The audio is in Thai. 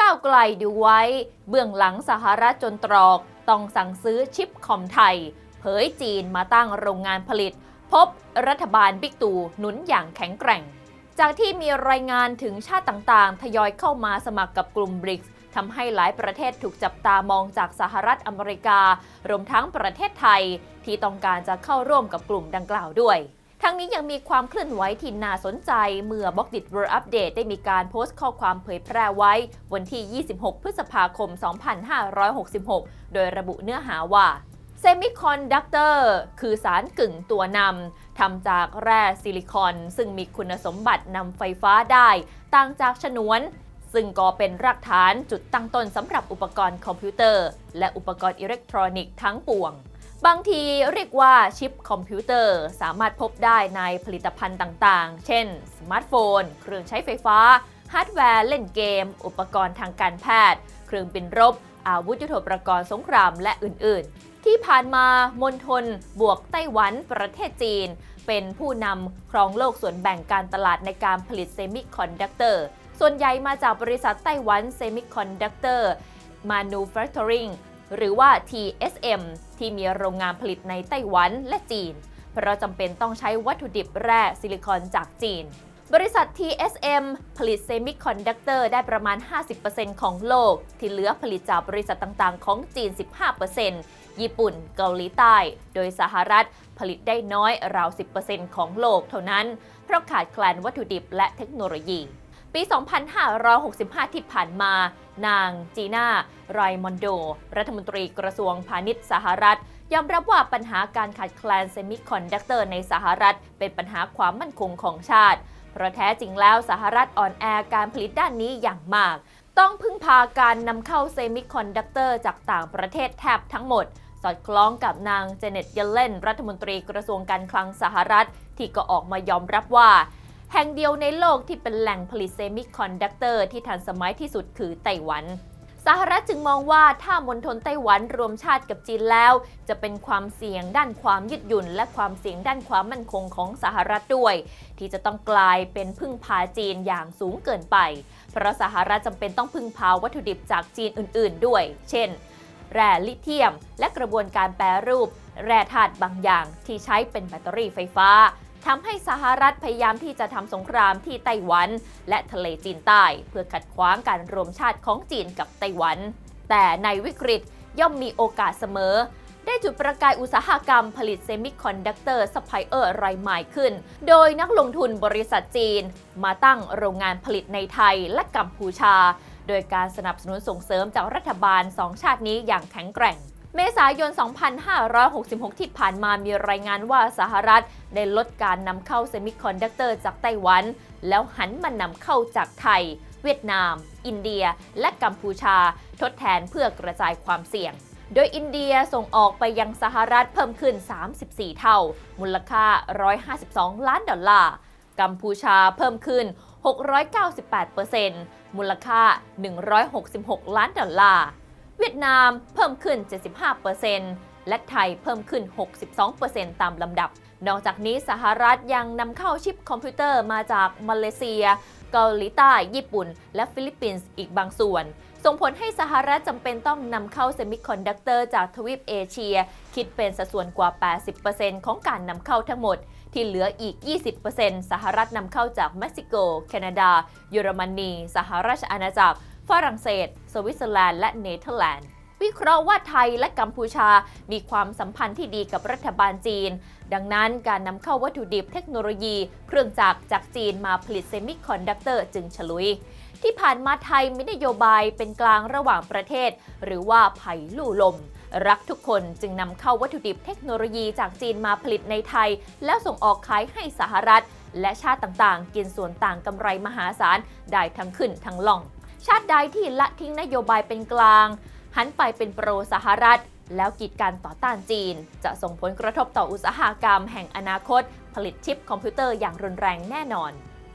ก้าวไกลดูไว้ เบื้องหลังสหรัฐจนตรอก ต้องสั่งซื้อชิปคอมไทย เผยจีนมาตั้งโรงงานผลิต พบรัฐบาลบิ๊กตู่หนุนอย่างแข็งแกร่ง จากที่มีรายงานถึงชาติต่างๆ ทยอยเข้ามาสมัครกับกลุ่มบริกส์ทำให้หลายประเทศถูกจับตามองจากสหรัฐอเมริกา รวมทั้งประเทศไทย ที่ต้องการจะเข้าร่วมกับกลุ่มดังกล่าวด้วย ทั้งนี้ยังมีความเคลื่อนไหวที่น่าสนใจ เมื่อบล็อกดิ World Update ได้มีการโพสต์ข้อความเผยแพร่ไว้ วันที่ 26 พฤษภาคม 2566 โดยระบุเนื้อหาว่าเซมิคอนดักเตอร์คือสารกึ่งตัวนำทำจากแร่ซิลิคอน ซึ่งมีคุณสมบัตินำไฟฟ้าได้ ต่างจากฉนวน ซึ่งก็เป็นรากฐานจุดตั้งต้นสำหรับอุปกรณ์คอมพิวเตอร์ และอุปกรณ์อิเล็กทรอนิกส์ทั้งปวง บางทีเรียกว่าชิปคอมพิวเตอร์สามารถพบได้ในผลิตภัณฑ์ต่างๆ เช่น สมาร์ทโฟน เครื่องใช้ไฟฟ้า ฮาร์ดแวร์เล่นเกม อุปกรณ์ทางการแพทย์ เครื่องบินรบ อาวุธยุทโธปกรณ์สงครามและอื่น ๆ ที่ผ่านมามณฑลบวกไต้หวัน ประเทศจีน เป็นผู้นำครองโลกส่วนแบ่งการตลาดในการผลิตเซมิคอนดักเตอร์ ส่วนใหญ่มาจากบริษัทไต้หวันเซมิคอนดักเตอร์ Manufacturing หรือว่า TSM ที่มีโรงงานผลิตในไต้หวันและจีน เพราะจำเป็นต้องใช้วัตถุดิบแร่ซิลิคอนจากจีน บริษัท TSM ผลิตเซมิคอนดักเตอร์ได้ประมาณ 50%ของโลก ที่เหลือผลิตจากบริษัทต่างๆ ของจีน 15%ญี่ปุ่น เกาหลีใต้ โดยสหรัฐผลิตได้น้อยราว 10%ของโลกเท่านั้น เพราะขาดแคลนวัตถุดิบและเทคโนโลยีปี 2565 ที่ผ่านมา นางจีน่าไรมอนโด รัฐมนตรีกระทรวงพาณิชย์สหรัฐ ยอมรับว่าปัญหาการขาดแคลนเซมิคอนดักเตอร์ในสหรัฐ เป็นปัญหาความมั่นคงของชาติ เพราะแท้จริงแล้วสหรัฐอ่อนแอการผลิตด้านนี้อย่างมาก ต้องพึ่งพาการนำเข้าเซมิคอนดักเตอร์จากต่างประเทศแทบทั้งหมดสอดคล้องกับนางเจเน็ตเยลเลนรัฐมนตรีกระทรวงการคลังสหรัฐ ที่ก็ออกมายอมรับว่า แห่งเดียวในโลกที่เป็นแหล่งผลิตเซมิคอนดักเตอร์ที่ทันสมัยที่สุดคือไต้หวันสหรัฐจึงมองว่าถ้ามณฑลไต้หวันรวมชาติกับจีนแล้ว จะเป็นความเสี่ยงด้านความยืดหยุ่น และความเสี่ยงด้านความมั่นคงของสหรัฐด้วย ที่จะต้องกลายเป็นพึ่งพาจีนอย่างสูงเกินไป เพราะสหรัฐจำเป็นต้องพึ่งพาวัตถุดิบจากจีนอื่น ๆ ด้วย เช่น แร่ลิเธียม และกระบวนการแปรรูป แร่ธาตุบางอย่างที่ใช้เป็นแบตเตอรี่ไฟฟ้า ทำให้สหรัฐพยายามที่จะทำสงครามที่ไต้หวัน และทะเลจีนใต้ เพื่อขัดขวางการรวมชาติของจีนกับไต้หวัน แต่ในวิกฤตย่อมมีโอกาสเสมอ ได้จุดประกายอุตสาหกรรมผลิตเซมิคอนดักเตอร์ซัพพลายเออร์รายใหม่ขึ้น โดยนักลงทุนบริษัทจีน มาตั้งโรงงานผลิตในไทยและกัมพูชา โดยการสนับสนุนส่งเสริมจากรัฐบาลสองชาตินี้อย่างแข็งแกร่ง เมษายน 2566 ที่ผ่านมามีรายงานว่าสหรัฐได้ลดการนำเข้าเซมิคอนดักเตอร์จากไต้หวัน แล้วหันมานำเข้าจากไทย เวียดนาม อินเดีย และกัมพูชา ทดแทนเพื่อกระจายความเสี่ยง โดยอินเดียส่งออกไปยังสหรัฐเพิ่มขึ้น 34 เท่า มูลค่า 152 ล้านดอลลาร์ กัมพูชาเพิ่มขึ้น 698%มูลค่า 166 ล้านดอลลาร์ เวียดนามเพิ่มขึ้น 75%และไทยเพิ่มขึ้น 62%ตามลำดับ นอกจากนี้สหรัฐยังนำเข้าชิปคอมพิวเตอร์มาจากมาเลเซีย เกาหลีใต้ ญี่ปุ่น และฟิลิปปินส์อีกบางส่วน ส่งผลให้สหรัฐจำเป็นต้องนำเข้าเซมิคอนดักเตอร์จากทวีปเอเชีย คิดเป็นสัดส่วนกว่า 80%ของการนำเข้าทั้งหมดที่เหลืออีก 20%สหรัฐนำเข้าจากเม็กซิโก แคนาดา เยอรมนี สหราชอาณาจักร ฝรั่งเศส สวิตเซอร์แลนด์ และเนเธอร์แลนด์ วิเคราะห์ว่าไทยและกัมพูชา มีความสัมพันธ์ที่ดีกับรัฐบาลจีน ดังนั้นการนำเข้าวัตถุดิบเทคโนโลยี เครื่องจักรจากจีนมาผลิตเซมิคอนดักเตอร์จึงฉลุย ที่ผ่านมาไทยมีนโยบายเป็นกลางระหว่างประเทศ หรือว่าไผ่ลู่ลมรักทุกคนจึงนำเข้าวัตถุดิบเทคโนโลยีจากจีนมาผลิตในไทย แล้วส่งออกขายให้สหรัฐ และชาติต่างๆ กินส่วนต่างกำไรมหาศาล ได้ทั้งขึ้นทั้งล่อง ชาติใดที่ละทิ้งนโยบายเป็นกลาง หันไปเป็นโปรสหรัฐ แล้วกีดการต่อต้านจีน จะส่งผลกระทบต่ออุตสาหกรรมแห่งอนาคต ผลิตชิปคอมพิวเตอร์อย่างรุนแรงแน่นอน